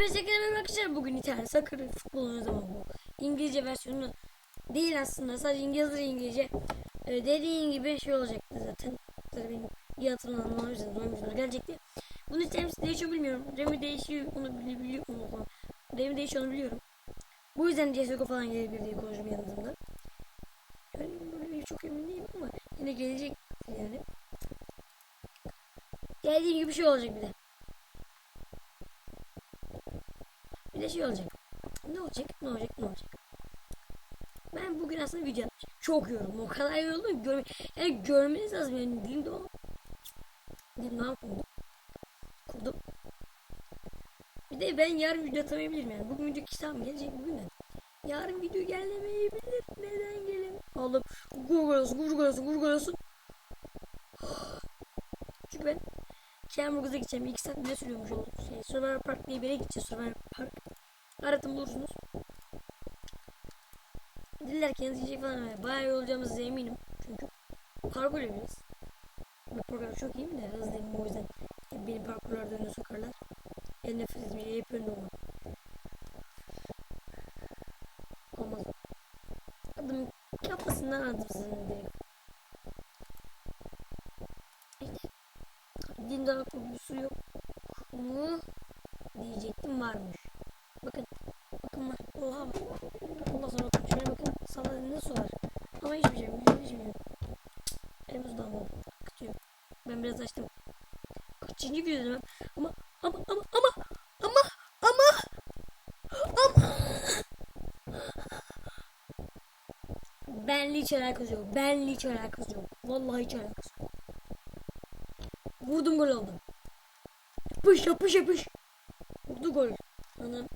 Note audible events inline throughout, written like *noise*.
Hepinize tekrar arkadaşlar bugün internet sakırı futbolun zaman bu. İngilizce versiyonu değil aslında sadece İngilizce İngilizce. Ee, dediğin gibi şey olacaktı zaten. Zaten benim iyi hatırlamam o yüzden oyuncular gelecekti. Bunu temsil değişiyor bilmiyorum. Remi değişiyor onu bili- biliyorum. Onu. Remi değişiyor onu biliyorum. Bu yüzden CSGO falan gelebilir diye konuşuyorum yanımda. Yani böyle çok emin değilim ama yine gelecek yani. Geldiğim gibi şey olacak bir de. Bir de şey olacak. Ne olacak? Ne olacak? Ne olacak? Ben bugün aslında video. Çok yoruldum. O kadar yoruldum. Görme, yani görmeniz lazım. Yani dilimde o. Dilimden kurdum. Kurdum. Bir de ben yarın video atamayabilirim yani. Bugün video kisam gelecek bugün de. Yarın video gelmeyebilir. Neden gelin? Oğlum olsun, Google olsun. Çünkü ben Cambridge'a gideceğim. 2 saat bile sürüyormuş o şey. Survivor Park diye bir yere gideceğiz. Survivor Park. Aratın bulursunuz. Diller ki yiyecek falan var. Bayağı iyi olacağımıza eminim. Çünkü parkur yapıyoruz. Bu program çok iyi mi de hızlıyım o yüzden. Benim parkurlarda önüne sokarlar. En nefret ettiğim şey hep önde olmak. Olmaz. Adım kafasından adım sizin direkt. İşte. Dindar kurgusu yok mu diyecektim varmış. Bakın. Bakın var. Oha bak. Ondan sonra bakın. Şöyle bakın. Saladinde su var. Ama hiçbir şey yok. Hiçbir şey yok. Henüz damladı. Akıtıyor. Ben biraz açtım. Kaçıncı videoda ben? Ama ama ama ama ama ama ama Benle hiç alakası yok. Benle hiç alakası yok. Vallahi hiç alakası yok. Vurdum gol oldu. Yapış yapış yapış. Vurdu gol. Anam.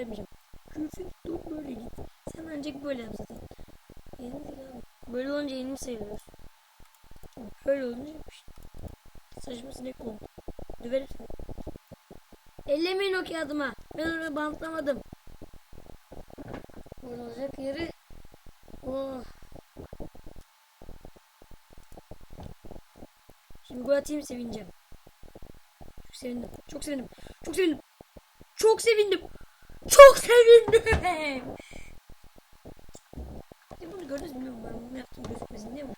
Sevmeyeceğim. Küfür dur böyle git. Sen ancak böyle yap zaten. Yenildik abi. Böyle olunca yenilmiş sayılıyoruz. Böyle olunca işte. Saçma sinek oldu. Döverim seni. Ellemeyin o kağıdıma. Ben onu bantlamadım. Olacak yeri. Oh. Şimdi gol atayım sevineceğim. Çok sevindim. Çok sevindim. Çok sevindim. Çok sevindim. Çok sevindim. Ya bunu gördünüz mü bilmiyorum bunu yaptım gözükmesin değil mi?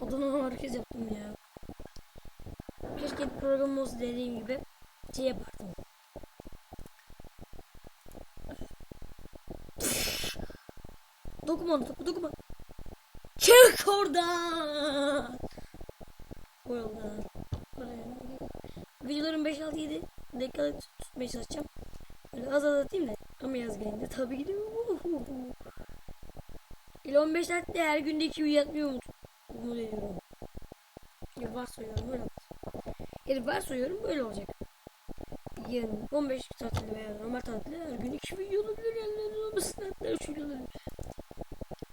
Adana herkes yaptım ya. Keşke program olsa dediğim gibi şey yapardım. Dokunma topu dokunma. Çık oradan. Gol oldu. Videoların 5-6-7 dakikalık tutmaya çalışacağım. Böyle az az atayım da ama yaz gelince tabii gidiyor. İle 15 saatte her günde 2 video atmıyor umut. Umut ediyorum. Ya varsayıyorum böyle olacak. Yani varsayıyorum böyle olacak. Yarın 15 tatilde veya normal tatilde her gün 2 video olabilir yani olmasın hatta 3 video olabilir.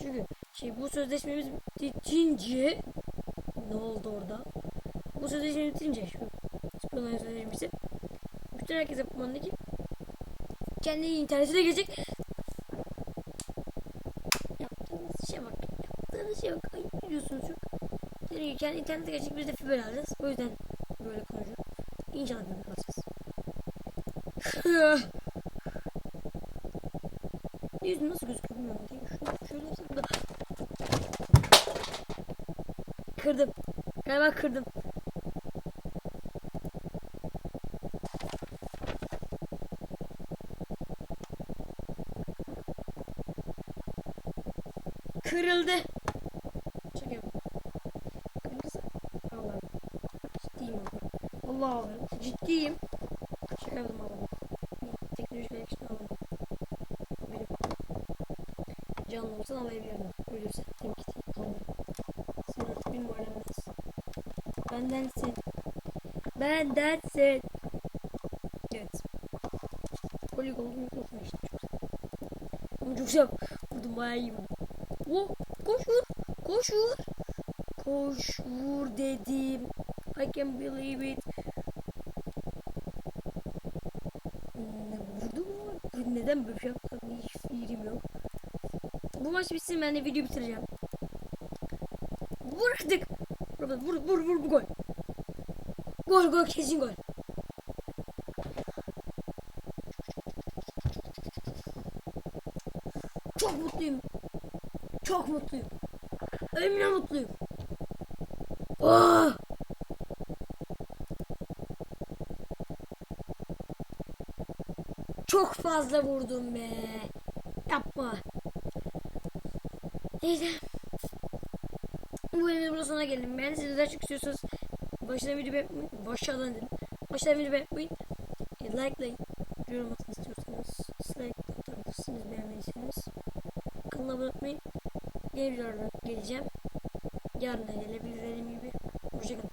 Çünkü şey bu sözleşmemiz bitince ne oldu orada? Bu sözleşme bitince şu spiyonaj sözleşmesi bütün herkese kumandaki kendi internetine gelecek. Yaptığınız şeye bak. Yaptığınız şeye bak. Ayıp biliyorsunuz çok. Dediğim gibi kendi internete gelecek biz de fiber alacağız. O yüzden böyle konuşuyorum. İnşallah fiber alacağız. *sighs* Yüzüm nasıl gözüküyor bilmiyorum. Şöyle, şöyle yapsam da. Kırdım. Galiba kırdım. Kırıldı. Yapıyorum. Kırmızı. Allah'ım. Ciddiyim ama. Allah'ım. Ciddiyim. Şaka yaptım adamı. Teknolojik elektrik aldım. Benim. Canlı olsan alayabilirim. Ölürse. Temki alırım. Sen artık benim alemdensin. Bendensin. Bendensin. Evet. Poligonlu mikrofon işte. Çok. Ama çok güzel. Vurdum bayağı iyi vurdum. Oh, koş vur. Koş vur. Koş vur dedim. I can believe it. Ne vurdu mu? Neden böyle şey yaptım? Hiç fikrim yok. Bu maç bitsin ben de video bitireceğim. Vur artık. vur vur bu gol. Gol gol kesin gol. Çok mutluyum. Çok mutluyum. Ölümüne mutluyum. Oh! Çok fazla vurdum be. Yapma. Neyse. Bu burada sonuna geldim. Ben size daha çok istiyorsanız başına video beğenmeyin. Başladan dedim. Başladan video beğenmeyin. E, likelayın. Yorum atın istiyorsanız. Dislike atabilirsiniz beğenmediyseniz. Kanala abone olmayı. Yeni videolarla geleceğim. Yarın da gelebilir dediğim gibi. Hoşçakalın.